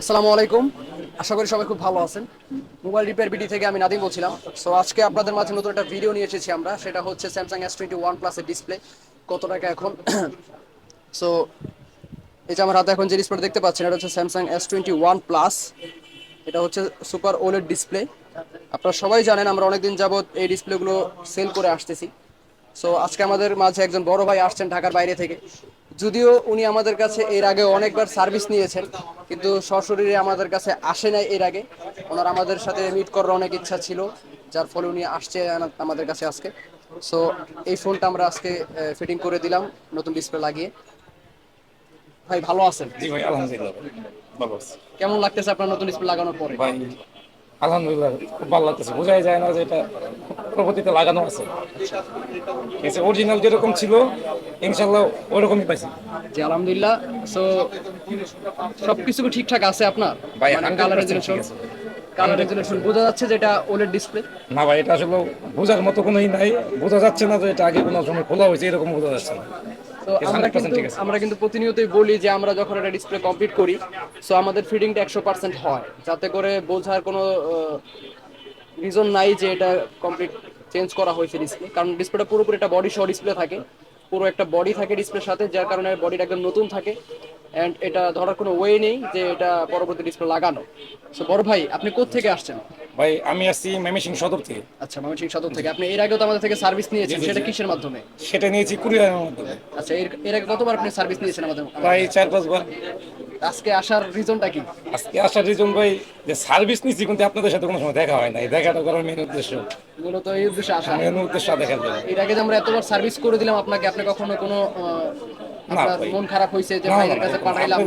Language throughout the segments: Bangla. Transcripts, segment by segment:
আসসালামু আলাইকুম। আশা করি সবাই খুব ভালো আছেন। মোবাইল রিপেয়ার বিডি থেকে আমি নাদিম বলছিলাম। সো আজকে আপনাদের মাঝে নতুন একটা ভিডিও নিয়ে এসেছি আমরা। সেটা হচ্ছে স্যামসাং এস টোয়েন্টি ওয়ান প্লাসের ডিসপ্লে কত টাকা এখন? সো এই যে আমার হাতে এখন যে ডিসপ্লে দেখতে পাচ্ছেন, এটা হচ্ছে Samsung S twenty one plus এটা হচ্ছে সুপার ওলেড ডিসপ্লে আপনারা সবাই জানেন, আমরা অনেকদিন যাবত এই ডিসপ্লেগুলো সেল করে আসতেছি। সো আজকে আমাদের মাঝে একজন বড় ভাই আসছেন ঢাকার বাইরে থেকে। যদিও উনি আমাদের কাছে এর আগে অনেকবার সার্ভিস নিয়েছেন। কিন্তু সশরীরে আমাদের কাছে আসে নাই এর আগে। ওনার আমাদের সাথে মিট করার অনেক ইচ্ছা ছিল যার ফলে উনি আসছে আমাদের কাছে আজকে। সো এই ফোনটা আমরা আজকে ফিটিং করে দিলাম নতুন ডিসপ্লে লাগিয়ে। ভাই ভালো আছেন? জি ভাই আলহামদুলিল্লাহ। ভালো আছি। কেমন লাগতেছে আপনার নতুন ডিসপ্লে লাগানোর পরে? ভাই আলহামদুলিল্লাহ খুব ভালো লাগতেছে। বোঝাই যায় না যে এটা প্রগতিতে লাগানো আছে। অরিজিনাল যেরকম ছিল ইনশাল্লাহ ওরকমই পাইছি। জি আলহামদুলিল্লাহ। সো সবকিছু কি ঠিকঠাক আছে আপনার? ভাই, 100% কালার রেজুলেশন কালার রেজুলেশন বোঝা যাচ্ছে যে এটা ওলেড ডিসপ্লে না ভাই এটা আসলে বোঝার মতো কোনোই নাই। বোঝা যাচ্ছে না যে এটা আগে কোনো সময় খোলা হয়েছে এরকম বোঝা যাচ্ছে না। তো আমরা কিন্তু আমরা কিন্তু প্রতিনিয়তই বলি যে আমরা যখন একটা ডিসপ্লে কমপ্লিট করি সো আমাদের ফিডিংটা একশো পার্সেন্ট হয়। যাতে করে বোঝার কোনো রিজন নাই যে এটা কমপ্লিট চেঞ্জ করা হয়েছে ডিসপ্লে কারণ ডিসপ্লেটা পুরোপুরি একটা বডি সহ ডিসপ্লে থাকে। পুরো একটা বডি থাকে ডিসপ্লের সাথে যার কারণে বডিটা একদম নতুন থাকে। অ্যান্ড এটা ধরার কোনো ওয়ে নেই যে এটা পরবর্তী ডিসপ্লে লাগানো। সো বড় ভাই আপনি কোথা থেকে আসছেন? ভাই আমি আসছি ময়মনসিং সদর থেকে। আচ্ছা ময়মনসিংহ সদর থেকে। আপনি এর আগেও তো আমাদের থেকে সার্ভিস নিয়েছেন সেটা কিসের মাধ্যমে? সেটা নিয়েছি কুড়িয়ারের মাধ্যমে। আচ্ছা এর এর আগে কতবার আপনি সার্ভিস নিয়েছেন আমাদের ভাই চার পাঁচবার আজকে আসার রিজনটা কি? আজকে আসার রিজন ভাই যে সার্ভিস নিচ্ছি কিন্তু আপনাদের সাথে কোনো সময় দেখা হয় নাই। দেখাটা করার মেন উদ্দেশ্য। মূলত এই উদ্দেশ্যে আসা। মেন উদ্দেশ্য দেখার জন্য এর আগে যে আমরা এতবার সার্ভিস করে দিলাম আপনাকে আপনি কখনো কোনো। মন খারাপ হয়েছে যে ভাইয়ের কাছে পাঠাইলাম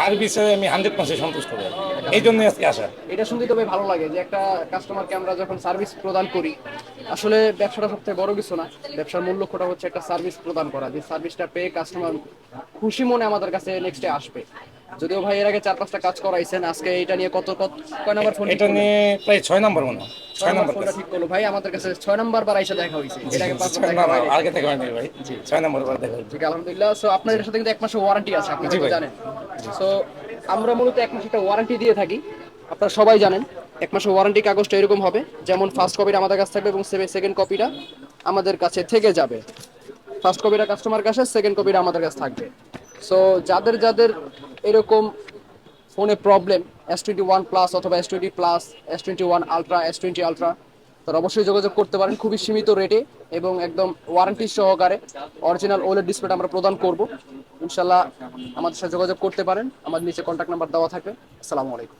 সার্ভিসে আমি হান্ড্রেড পার্সেন্ট সন্তুষ্ট ভাই। এই জন্য আজকে আসা। এটা শুনতে তবে ভালো লাগে যে একটা কাস্টমারকে আমরা যখন সার্ভিস প্রদান করি আসলে ব্যবসাটা সবথেকে বড় কিছু না। ব্যবসার মূল লক্ষ্যটা হচ্ছে একটা সার্ভিস প্রদান করা যে সার্ভিসটা পেয়ে কাস্টমার খুশি মনে আমাদের কাছে নেক্সটে আসবে। যদিও ভাই এর আগে চার পাঁচটা কাজ করাইছেন আজকে এটা নিয়ে কত কত কয় নাম্বার ফোন এটা নিয়ে প্রায় ছয় নম্বর মনে ছয় নম্বর ফোনটা ঠিক করল। ভাই আমাদের কাছে ছয় নাম্বার বার আইসা দেখা হয়েছে এর আগে পাঁচ নম্বর। আগে থেকে হয়নি ভাই। জি ছয় নম্বর বার দেখা হয়েছে। আলহামদুলিল্লাহ। সো আপনাদের সাথে কিন্তু এক মাসের ওয়ারেন্টি আছে আপনি ভাই। জানেন। সো আমরা মূলত এক মাসের একটা ওয়ারেন্টি দিয়ে থাকি। আপনারা সবাই জানেন এক মাসের ওয়ারেন্টি কাগজটা এরকম হবে যেমন ফার্স্ট কপিটা আমাদের কাছে থাকবে এবং সেকেন্ড কপিটা আমাদের কাছে থেকে যাবে। ফার্স্ট কপিটা কাস্টমার কাছে সেকেন্ড কপিটা আমাদের কাছে থাকবে। সো যাদের যাদের এরকম ফোনে problem S twenty one plus অথবা S twenty plus S twenty one ultra S twenty ultra তার অবশ্যই যোগাযোগ করতে পারেন খুবই সীমিত রেটে এবং একদম ওয়ারেন্টি সহকারে অরিজিনাল ওলের ডিসপ্লেটা আমরা প্রদান করব। ইনশাল্লাহ আমাদের সাথে যোগাযোগ করতে পারেন। আমাদের নিচে কন্ট্যাক্ট নাম্বার দেওয়া থাকবে। আসসালামু আলাইকুম।